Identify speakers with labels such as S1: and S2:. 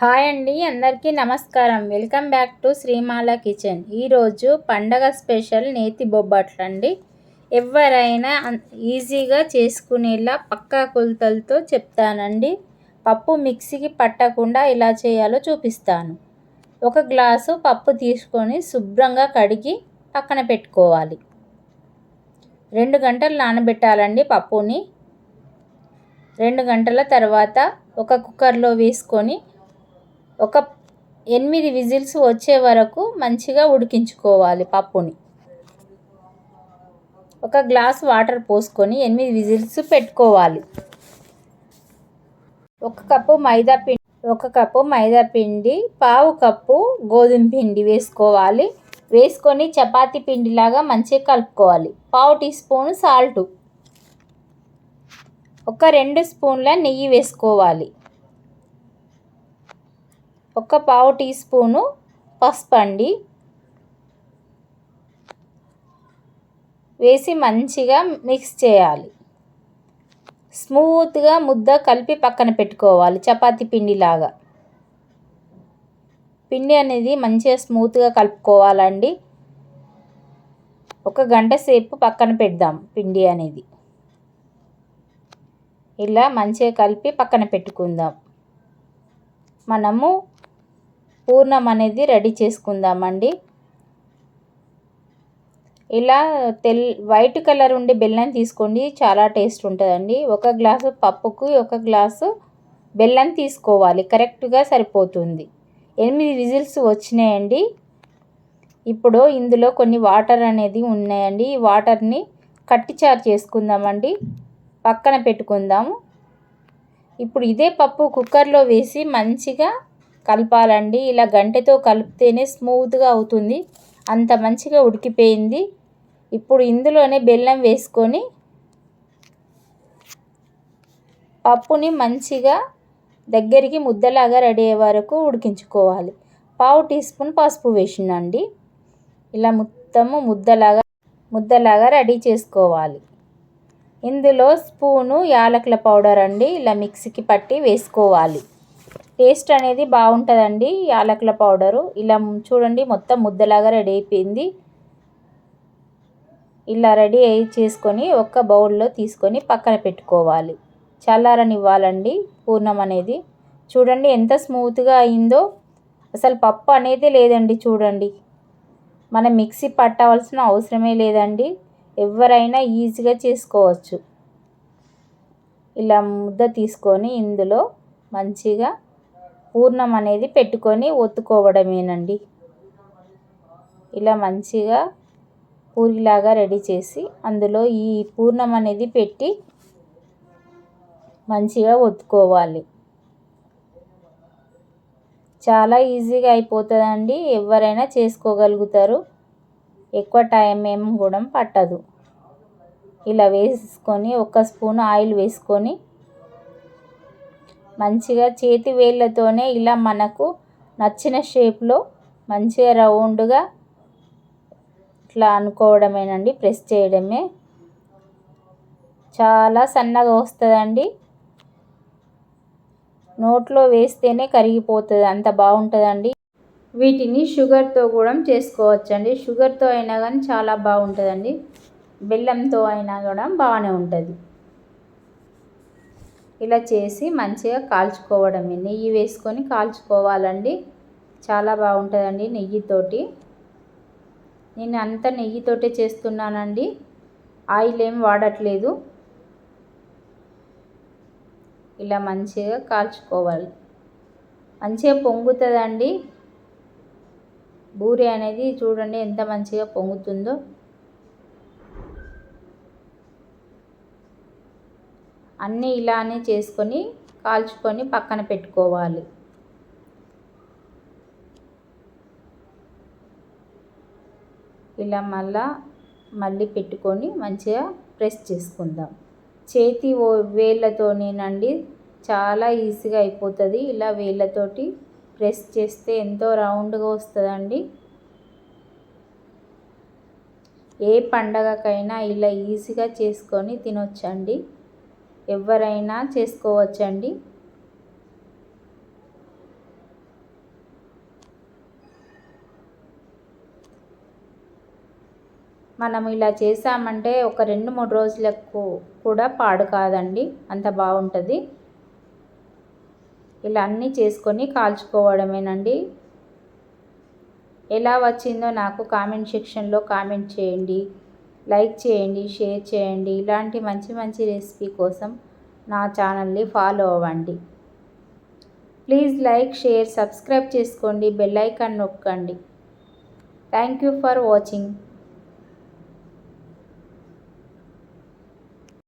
S1: Hi అండి అందరికీ నమస్కారం. Welcome back to Sreemala kitchen. ఈరోజు పండగ స్పెషల్ నేతి బొబ్బట్లు అండి. ఎవరైనా ఈజీగా చేసుకునేలా పక్కా కొలతలతో చెప్తానండి. పప్పు మిక్సీకి పట్టకుండా ఎలా చేయాలో చూపిస్తాను. ఒక గ్లాసు పప్పు తీసుకొని శుభ్రంగా కడిగి పక్కన పెట్టుకోవాలి. రెండు గంటలు నానబెట్టాలండి పప్పుని. రెండు గంటల తర్వాత ఒక కుక్కర్లో వేసుకొని ఒక ఎనిమిది విజిల్స్ వచ్చే వరకు మంచిగా ఉడికించుకోవాలి పప్పుని. ఒక గ్లాస్ వాటర్ పోసుకొని ఎనిమిది విజిల్స్ పెట్టుకోవాలి. ఒక కప్పు మైదా పిండి ఒక కప్పు మైదా పిండి పావు కప్పు గోధుమ పిండి వేసుకోవాలి. వేసుకొని చపాతీ పిండిలాగా మంచిగా కలుపుకోవాలి. పావు టీ స్పూన్ సాల్టు. ఒక రెండు స్పూన్ల నెయ్యి వేసుకోవాలి. ఒక పావు టీ స్పూను పసుపు అండి వేసి మంచిగా మిక్స్ చేయాలి. స్మూత్గా ముద్ద కలిపి పక్కన పెట్టుకోవాలి చపాతి పిండిలాగా. పిండి అనేది మంచిగా స్మూత్గా కలుపుకోవాలండి. ఒక గంట సేపు పక్కన పెడదాం పిండి అనేది. ఇలా మంచిగా కలిపి పక్కన పెట్టుకుందాం. మనము పూర్ణం అనేది రెడీ చేసుకుందామండి. ఇలా తెల్ వైట్ కలర్ ఉండే బెల్లం తీసుకోండి చాలా టేస్ట్ ఉంటుందండి. ఒక గ్లాసు పప్పుకు ఒక గ్లాసు బెల్లం తీసుకోవాలి కరెక్ట్గా సరిపోతుంది. ఎనిమిది విజిల్స్ వచ్చినాయండి. ఇప్పుడు ఇందులో కొన్ని వాటర్ అనేది ఉన్నాయండి. ఈ వాటర్ని కట్టిచారు చేసుకుందామండి. పక్కన పెట్టుకుందాము. ఇప్పుడు ఇదే పప్పు కుక్కర్లో వేసి మంచిగా కలపాలండి. ఇలా గంటెతో కలిపితేనే స్మూత్గా అవుతుంది. అంత మంచిగా ఉడికిపోయింది. ఇప్పుడు ఇందులోనే బెల్లం వేసుకొని పప్పుని మంచిగా దగ్గరికి ముద్దలాగా రెడీ అయ్యే వరకు ఉడికించుకోవాలి. పావు టీ స్పూన్ పసుపు వేసిందండి ఇలా మొత్తము ముద్దలాగా ముద్దలాగా రెడీ చేసుకోవాలి. ఇందులో స్పూను యాలకుల పౌడర్ అండి. ఇలా మిక్సీకి పట్టి వేసుకోవాలి. టేస్ట్ అనేది బాగుంటుందండి యాలకుల పౌడరు. ఇలా చూడండి మొత్తం ముద్దలాగా రెడీ అయిపోయింది. ఇలా రెడీ అయి చేసుకొని ఒక బౌల్లో తీసుకొని పక్కన పెట్టుకోవాలి. చల్లారనివ్వాలండి పూర్ణం అనేది. చూడండి ఎంత స్మూత్గా అయిందో. అసలు పప్పు అనేది లేదండి చూడండి. మనం మిక్సీ పట్టవలసిన అవసరమే లేదండి. ఎవరైనా ఈజీగా చేసుకోవచ్చు. ఇలా ముద్ద తీసుకొని ఇందులో మంచిగా పూర్ణం అనేది పెట్టుకొని ఒత్తుకోవడమేనండి. ఇలా మంచిగా పూరిలాగా రెడీ చేసి అందులో ఈ పూర్ణం అనేది పెట్టి మంచిగా ఒత్తుకోవాలి. చాలా ఈజీగా అయిపోతుందండి. ఎవరైనా చేసుకోగలుగుతారు. ఎక్కువ టైం ఏం కూడా పట్టదు. ఇలా వేసుకొని ఒక స్పూన్ ఆయిల్ వేసుకొని మంచిగా చేతి వేళ్ళతోనే ఇలా మనకు నచ్చిన షేప్లో మంచిగా రౌండ్గా ఇట్లా అనుకోవడమేనండి ప్రెస్ చేయడమే. చాలా సన్నగా వస్తుందండి. నోట్లో వేస్తేనే కరిగిపోతుంది అంత బాగుంటుందండి. వీటిని షుగర్తో కూడా చేసుకోవచ్చండి. షుగర్తో అయినా కానీ చాలా బాగుంటుందండి. బెల్లంతో అయినా కూడా బాగానే ఉంటుంది. ఇలా చేసి మంచిగా కాల్చుకోవడమే. నెయ్యి వేసుకొని కాల్చుకోవాలండి. చాలా బాగుంటుందండి నెయ్యితోటి. నేను అంత నెయ్యితోటే చేస్తున్నానండి. ఆయిల్ ఏం వాడట్లేదు. ఇలా మంచిగా కాల్చుకోవాలి. మంచిగా పొంగుతుందండి. బూరి అనేది చూడండి ఎంత మంచిగా పొంగుతుందో. అన్నీ ఇలానే చేసుకొని కాల్చుకొని పక్కన పెట్టుకోవాలి. ఇలా మళ్ళా మళ్ళీ పెట్టుకొని మంచిగా ప్రెస్ చేసుకుందాం. చేతి వేళ్ళతోనేనండి చాలా ఈజీగా అయిపోతుంది. ఇలా వేళ్ళతోటి ప్రెస్ చేస్తే ఎంతో రౌండ్గా వస్తుందండి. ఏ పండగకైనా ఇలా ఈజీగా చేసుకొని తినొచ్చండి. ఎవరైనా చేసుకోవచ్చండి. మనం ఇలా చేసామంటే ఒక రెండు మూడు రోజులకు కూడా పాడు కాదండి. అంత బాగుంటుంది. ఇలా అన్నీ చేసుకొని కాల్చుకోవడమేనండి. ఎలా వచ్చిందో నాకు కామెంట్ సెక్షన్లో కామెంట్ చేయండి. లైక్ చేయండి షేర్ చేయండి. ఇలాంటి మంచి మంచి రెసిపీ కోసం నా ఛానల్ని ఫాలో అవ్వండి. ప్లీజ్ లైక్ షేర్ సబ్స్క్రైబ్ చేసుకోండి. బెల్ ఐకాన్ నొక్కండి. Thank you for watching.